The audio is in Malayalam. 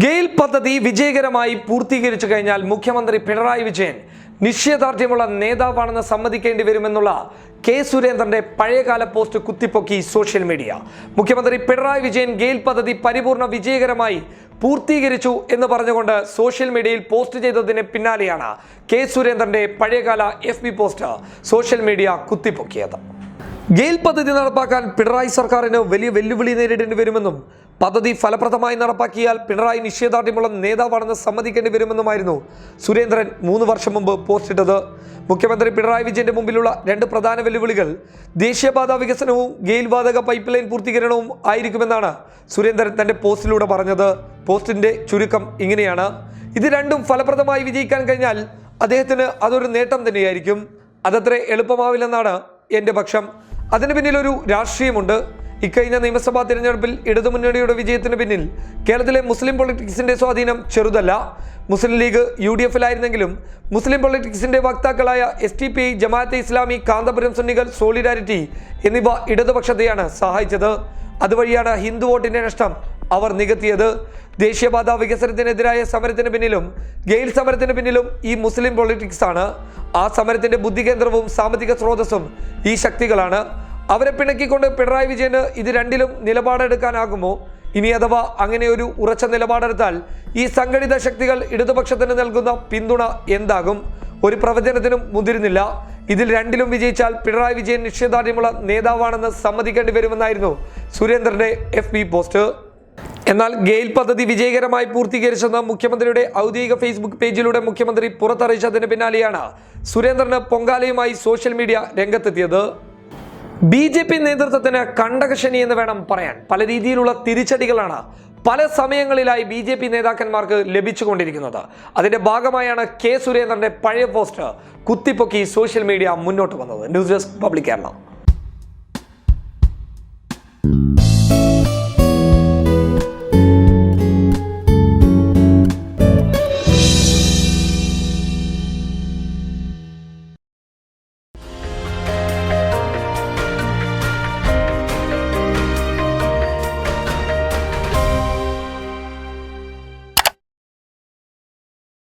ഗെയിൽ പദ്ധതി വിജയകരമായി പൂർത്തീകരിച്ചു കഴിഞ്ഞാൽ മുഖ്യമന്ത്രി പിണറായി വിജയൻ നിശ്ചയദാർഢ്യമുള്ള നേതാവാണെന്ന് സമ്മതിക്കേണ്ടി വരുമെന്നുള്ള കെ സുരേന്ദ്രന്റെ പഴയകാല പോസ്റ്റ് കുത്തിപ്പൊക്കി സോഷ്യൽ മീഡിയ. മുഖ്യമന്ത്രി പിണറായി വിജയൻ ഗെയിൽ പദ്ധതി പരിപൂർണ വിജയകരമായി പൂർത്തീകരിച്ചു എന്ന് പറഞ്ഞുകൊണ്ട് സോഷ്യൽ മീഡിയയിൽ പോസ്റ്റ് ചെയ്തതിന് പിന്നാലെയാണ് കെ സുരേന്ദ്രന്റെ പഴയകാല എഫ് പോസ്റ്റ് സോഷ്യൽ മീഡിയ കുത്തിപ്പൊക്കിയത്. ഗെയിൽ പദ്ധതി നടപ്പാക്കാൻ പിണറായി സർക്കാരിന് വലിയ വെല്ലുവിളി നേരിടേണ്ടി വരുമെന്നും പദ്ധതി ഫലപ്രദമായി നടപ്പാക്കിയാൽ പിണറായി നിശ്ചയദാർഢ്യമുള്ള നേതാവാണെന്ന് സമ്മതിക്കേണ്ടി വരുമെന്നുമായിരുന്നു സുരേന്ദ്രൻ മൂന്ന് വർഷം മുമ്പ് പോസ്റ്റ് ഇട്ടത് മുഖ്യമന്ത്രി പിണറായി വിജയന്റെ മുമ്പിലുള്ള രണ്ട് പ്രധാന വെല്ലുവിളികൾ ദേശീയപാത വികസനവും ഗെയിൽ വാതക പൈപ്പ് ലൈൻ പൂർത്തീകരണവും ആയിരിക്കുമെന്നാണ് സുരേന്ദ്രൻ തന്റെ പോസ്റ്റിലൂടെ പറഞ്ഞത്. പോസ്റ്റിന്റെ ചുരുക്കം ഇങ്ങനെയാണ്. ഇത് രണ്ടും ഫലപ്രദമായി വിജയിക്കാൻ കഴിഞ്ഞാൽ അദ്ദേഹത്തിന് അതൊരു നേട്ടം തന്നെയായിരിക്കും. അതത്ര എളുപ്പമാവില്ലെന്നാണ് എന്റെ പക്ഷം. അതിന് പിന്നിൽ ഒരു രാഷ്ട്രീയമുണ്ട്. ഇക്കഴിഞ്ഞ നിയമസഭാ തിരഞ്ഞെടുപ്പിൽ ഇടതുമുന്നണിയുടെ വിജയത്തിന് പിന്നിൽ കേരളത്തിലെ മുസ്ലിം പൊളിറ്റിക്സിന്റെ സ്വാധീനം ചെറുതല്ല. മുസ്ലിം ലീഗ് യു ഡി എഫിലായിരുന്നെങ്കിലും മുസ്ലിം പൊളിറ്റിക്സിന്റെ വക്താക്കളായ S T P Jamaat-e Islami Kanthapuram സുന്നികൾ സോളിഡാരിറ്റി എന്നിവ ഇടതുപക്ഷത്തെയാണ് സഹായിച്ചത്. അതുവഴിയാണ് ഹിന്ദു വോട്ടിന്റെ നഷ്ടം അവർ നികത്തിയത്. ദേശീയപാത വികസനത്തിനെതിരായ സമരത്തിന് പിന്നിലും ഗെയിൽ സമരത്തിന് പിന്നിലും ഈ മുസ്ലിം പൊളിറ്റിക്സ് ആണ് ആ സമരത്തിന്റെ ബുദ്ധികേന്ദ്രവും സാമ്പത്തിക സ്രോതസ്സും ഈ ശക്തികളാണ്. അവരെ പിണക്കിക്കൊണ്ട് പിണറായി വിജയന് ഇത് രണ്ടിലും നിലപാടെടുക്കാനാകുമോ? ഇനി അഥവാ അങ്ങനെ ഒരു ഉറച്ച നിലപാടെടുത്താൽ ഈ സംഘടിത ശക്തികൾ ഇടതുപക്ഷത്തിന് നൽകുന്ന പിന്തുണ എന്താകും? ഒരു പ്രവചനത്തിനും മുതിരുന്നില്ല. ഇതിൽ രണ്ടിലും വിജയിച്ചാൽ പിണറായി വിജയൻ നിശ്ചയദാർഢ്യമുള്ള നേതാവാണെന്ന് സമ്മതിക്കേണ്ടി വരുമെന്നായിരുന്നു സുരേന്ദ്രന്റെ എഫ് ബി പോസ്റ്റ്. എന്നാൽ ഗെയിൽ പദ്ധതി വിജയകരമായി പൂർത്തീകരിച്ചെന്ന് മുഖ്യമന്ത്രിയുടെ ഔദ്യോഗിക ഫേസ്ബുക്ക് പേജിലൂടെ മുഖ്യമന്ത്രി പുറത്തറിയിച്ചതിന് പിന്നാലെയാണ് സുരേന്ദ്രന് പൊങ്കാലയുമായി സോഷ്യൽ മീഡിയ രംഗത്തെത്തിയത്. ബി ജെ പി നേതൃത്വത്തിന് കണ്ടകശനി എന്ന് വേണം പറയാൻ. പല രീതിയിലുള്ള തിരിച്ചടികളാണ് പല സമയങ്ങളിലായി ബി ജെ പി നേതാക്കന്മാർക്ക് ലഭിച്ചുകൊണ്ടിരിക്കുന്നത്. അതിന്റെ ഭാഗമായാണ് കെ സുരേന്ദ്രന്റെ പഴയ പോസ്റ്റ് കുത്തിപ്പൊക്കി സോഷ്യൽ മീഡിയ മുന്നോട്ട് വന്നത്. News desk public Kerala.